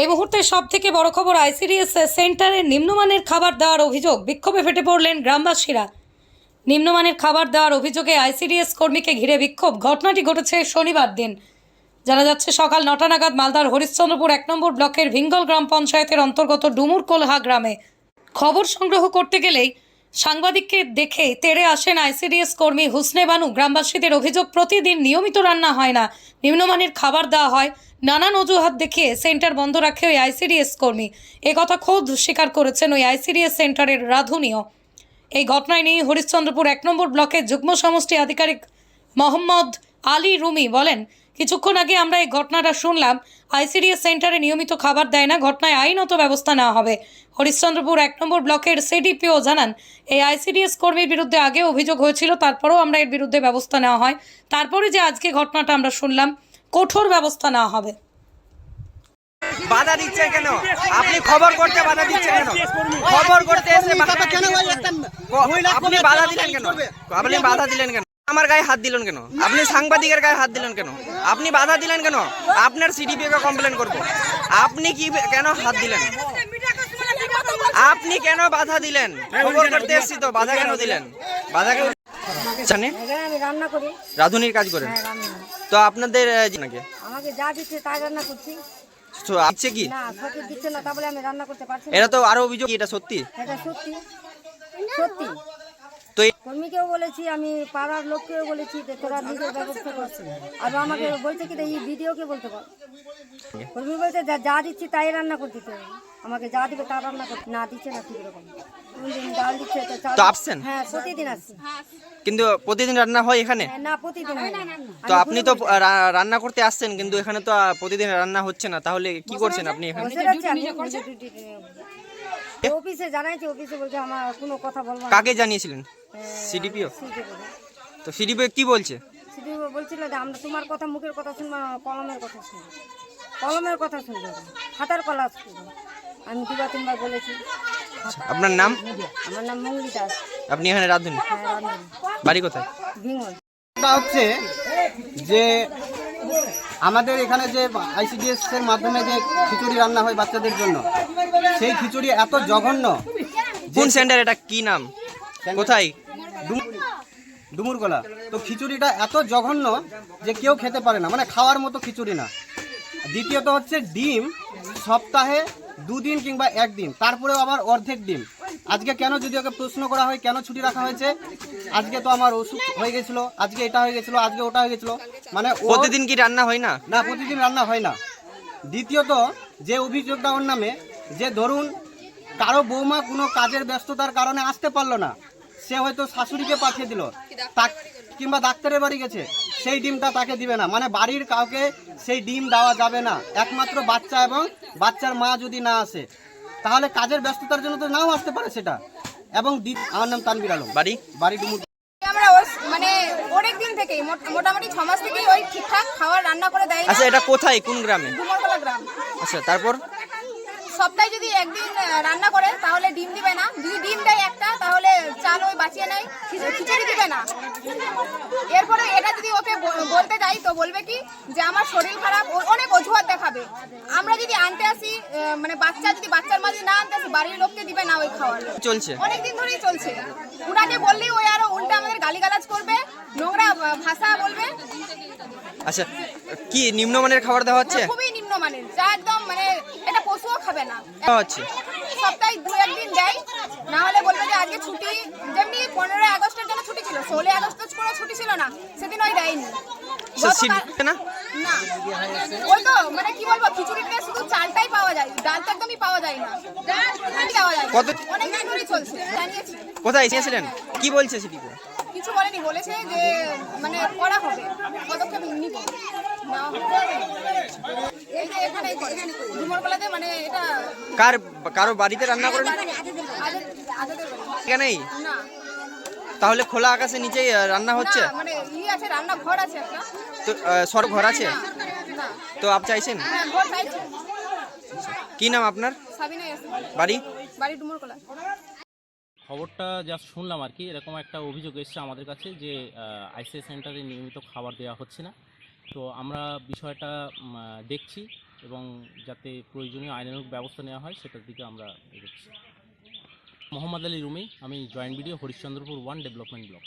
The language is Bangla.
এই মুহূর্তে সব থেকে বড় খবর আইসিডিএস সেন্টারে নিম্নমানের খাবার দেওয়ার অভিযোগ বিক্ষোভে ফেটে পড়লেন গ্রামবাসীরা। নিম্নমানের খাবার দেওয়ার অভিযোগে আইসিডিএস কর্মীকে ঘিরে বিক্ষোভ। ঘটনাটি ঘটেছে শনিবার দিন। জানা যাচ্ছে, সকাল নটা নাগাদ মালদার হরিশ্চন্দ্রপুর এক নম্বর ব্লকের ভিঙ্গল গ্রাম পঞ্চায়েতের অন্তর্গত ডুমুর কোলহা গ্রামে। খবর সংগ্রহ করতে গেলেই সাংবাদিককে দেখে তেড়ে আসেন আইসিডিএস কর্মী হুসনে বানু। গ্রামবাসীদের অভিযোগ, প্রতিদিন নিয়মিত রান্না হয় না। নিম্নমানের খাবার দেওয়া হয়। নানান অজুহাত দেখিয়ে সেন্টার বন্ধ রাখে ওই আইসিডিএস কর্মী। একথা খোদ স্বীকার করেছেন ওই আইসিডিএস সেন্টারের রাধুনিও। এই ঘটনায় নিয়ে হরিশ্চন্দ্রপুর এক নম্বর ব্লকের যুগ্ম সমষ্টি আধিকারিক মোহাম্মদ আলী রুমি বলেন কিছুক্ষণ আগে আমরা এই ঘটনাটা শুনলাম। আইসিডিএস সেন্টারে নিয়মিত খাবার দেয় না ঘটনায় আইনত ব্যবস্থা নেওয়া হবে। হরিশ্চন্দ্রপুর এক নম্বর ব্লকের সিডিপিও জানান এই আইসিডিএস কর্মীর বিরুদ্ধে আগে অভিযোগ হয়েছিল তারপরেও আমরা এর বিরুদ্ধে ব্যবস্থা নেওয়া হয়। তারপরে যে আজকে ঘটনাটা আমরা শুনলাম কঠোর ব্যবস্থা নেওয়া হবে। বাধা দিচ্ছে কেন? আপনি খবর করতে বাধা দিচ্ছে কেন? খবর করতে এসে আপনি বাধা দিলেন কেন? আপনি বাধা দিলেন কেন? আমার গায়ে হাত দিলেন কেন? আপনি সাংবাদিকের গায়ে হাত দিলেন কেন? আপনি বাধা দিলেন কেন? আপনার সিডিপি কে কমপ্লেন করব। আপনি কি কেন হাত দিলেন? আপনি কেন বাধা দিলেন? খবর করতে এসেছি তো বাধা কেন দিলেন? বাধা কেন জানে। আমি রান্না করি রাধুনির কাজ করেন। তো আপনাদের নাকি? আমাকে যা দিচ্ছে তাই রান্না করছি। আছে কি? এটা তো আরও অভিযোগ এটা সত্যি? এটা সত্যি। সত্যি। তো এই- কর্মীকেও বলেছি আমি পাড়ার লোককেও বলেছি যে তোরা নিজের ব্যবস্থা করছি আর আমাকে বলছে কি এই ভিডিওকে বলতে পার। কর্মী বলছে যা যা দিচ্ছি তাই রান্না করতে হবে আমাকে যা দিবে তা রান্না করতে না দিচ্ছে না ঠিক রকম। ডাল দিচ্ছে তো আসছেন? হ্যাঁ প্রতিদিন আসছি। কিন্তু প্রতিদিন রান্না হয় এখানে? হ্যাঁ, না প্রতিদিন তো আপনি তো রান্না করতে আসছেন কিন্তু এখানে তো প্রতিদিন রান্না হচ্ছে না। তাহলে কি করছেন আপনি এখানে? অফিসে জানাইছি অফিসে বলছে আমার কোনো কথা বলব না। কাকে জানিয়েছিলেন? সিডিপিও? তো সিডিপিও কি বলছে? শুধু বলছিল যে আমরা তোমার কথা মুখের কথা শুনব কলমের কথা শুনব। কলমের কথা শুনব খাতার কলা শুনব। আমি দুবার তিনবার বলেছি। আপনার নাম? আমার নাম মঙ্গলি দাস আপনি এখানে রাঁধুনি? হ্যাঁ বাড়ি কোথায়? হচ্ছে যে আমাদের এখানে যে আইসিডিএস এর মাধ্যমে যে খিচুড়ি রান্না হয় বাচ্চাদের জন্য সেই খিচুড়ি এত জঘন্য। কোন সেন্টার এটা? কি নাম? কোথায়? ডুমুরগোলা। তো খিচুড়িটা এত জঘন্য যে কেউ খেতে পারে না। মানে খাওয়ার মতো খিচুড়ি না। দ্বিতীয়ত হচ্ছে ডিম সপ্তাহে দুদিন কিংবা একদিন। তারপরেও আবার অর্ধেক ডিম। আজকে কেন যদি ওকে প্রশ্ন করা হয় কেন ছুটি রাখা হয়েছে? আজকে তো আমার ওষুধ হয়ে গেছিল আজকে এটা হয়ে গেছিল আজকে ওটা হয়ে গেছিল। মানে প্রতিদিন কি রান্না হয় না? না প্রতিদিন রান্না হয় না। দ্বিতীয়ত যে অভিযোগটা ওর নামে যে ধরুন কারও বৌমা কোনো কাজের ব্যস্ততার কারণে আসতে পারল না সে হয়তো শাশুড়িকে পাঠিয়ে দিল তা কিংবা ডাক্তারের বাড়ি গেছে সেই ডিমটা তাকে দিবে না। মানে বাড়ির কাউকে সেই ডিম দেওয়া যাবে না একমাত্র বাচ্চা এবং বাচ্চার মা যদি না আসে তাহলে কাজের ব্যস্ততার জন্য তো নাও আসতে পারে সেটা। এবং আমার নাম তানবির আলম। বাড়ি? বাড়ি ডুমুর। আমরা মানে অনেক দিন থেকেই মোটামুটি ছ মাস থেকেই ওই ঠিকঠাক খাবার রান্না করে দেয় আচ্ছা এটা কোথায়? কোন গ্রামে? ডুমরকলা গ্রাম। আচ্ছা তারপর? সপ্তাহে যদি একদিন রান্না করে তাহলে ডিম দিবে না। যদি ডিম দেয় একটা তাহলে চাল ওই বাঁচিয়ে নেয় খিচুড়ি দিবে না। এরপরে এটা যদি ওকে বলতে যাই তো বলবে কি যে আমার শরীর খারাপ অনেক অজুহাত দেখাবে। আমরা যদি আনতে আসি মানে বাচ্চা যদি বাচ্চার মাঝে না আনতে আসি বাড়ির লোককে দিবে না ওই খাবার চলছে। অনেকদিন ধরেই চলছে। উনাকে বললেই ওই আরও উল্টা আমাদের গালিগালাজ করবে নোংরা ভাষা বলবে। আচ্ছা কি নিম্নমানের খাবার দেওয়া হচ্ছে? খুবই একদম মানে এটা পশুও খাবে না। সপ্তাহে দু একদিন দেয়। না হলে বলবে যে আজকে ছুটি যেমনি পনেরোই আগস্টের জন্য ছুটি ছিল ষোলোই আগস্ট কোনো ছুটি ছিল না সেদিন ওই দেয়নি। না? না। ওই তো মানে কি বলব খিচুড়িতে শুধু চালটাই পাওয়া যায় ডাল তো একদমই পাওয়া যায় না। কত- অনেক দিন চলছে জানিয়েছি। কোথায় এসেছিলেন? কি বলছে কিছু বলেনি বলেছে যে মানে করা হবে পদক্ষেপ নিব। না যে মানে এটা কার কারও বাড়িতে রান্না করেন? আদের এখানেই তাহলে খোলা আকাশে নিচেই রান্না হচ্ছে? মানে ই আছে রান্না ঘর আছে একটা। তো সর ঘর আছে? তো আপনি চাইছেন? হ্যাঁ কি নাম আপনার? বাড়ি? বাড়ি ডুমরকলা। খবরটা জাস্ট শুনলাম আর কি। এরকম একটা অভিযোগ এসেছে আমাদের কাছে যে আইসিআই সেন্টারে নিয়মিত খাবার দেওয়া হচ্ছে না। তো আমরা বিষয়টা দেখছি এবং যাতে প্রয়োজনীয় আইনানুক ব্যবস্থা নেওয়া হয় সেটার দিকে আমরা এগোচ্ছি। মোহাম্মদ আলী রুমি, আমি joint video Harishchandrapur one development block.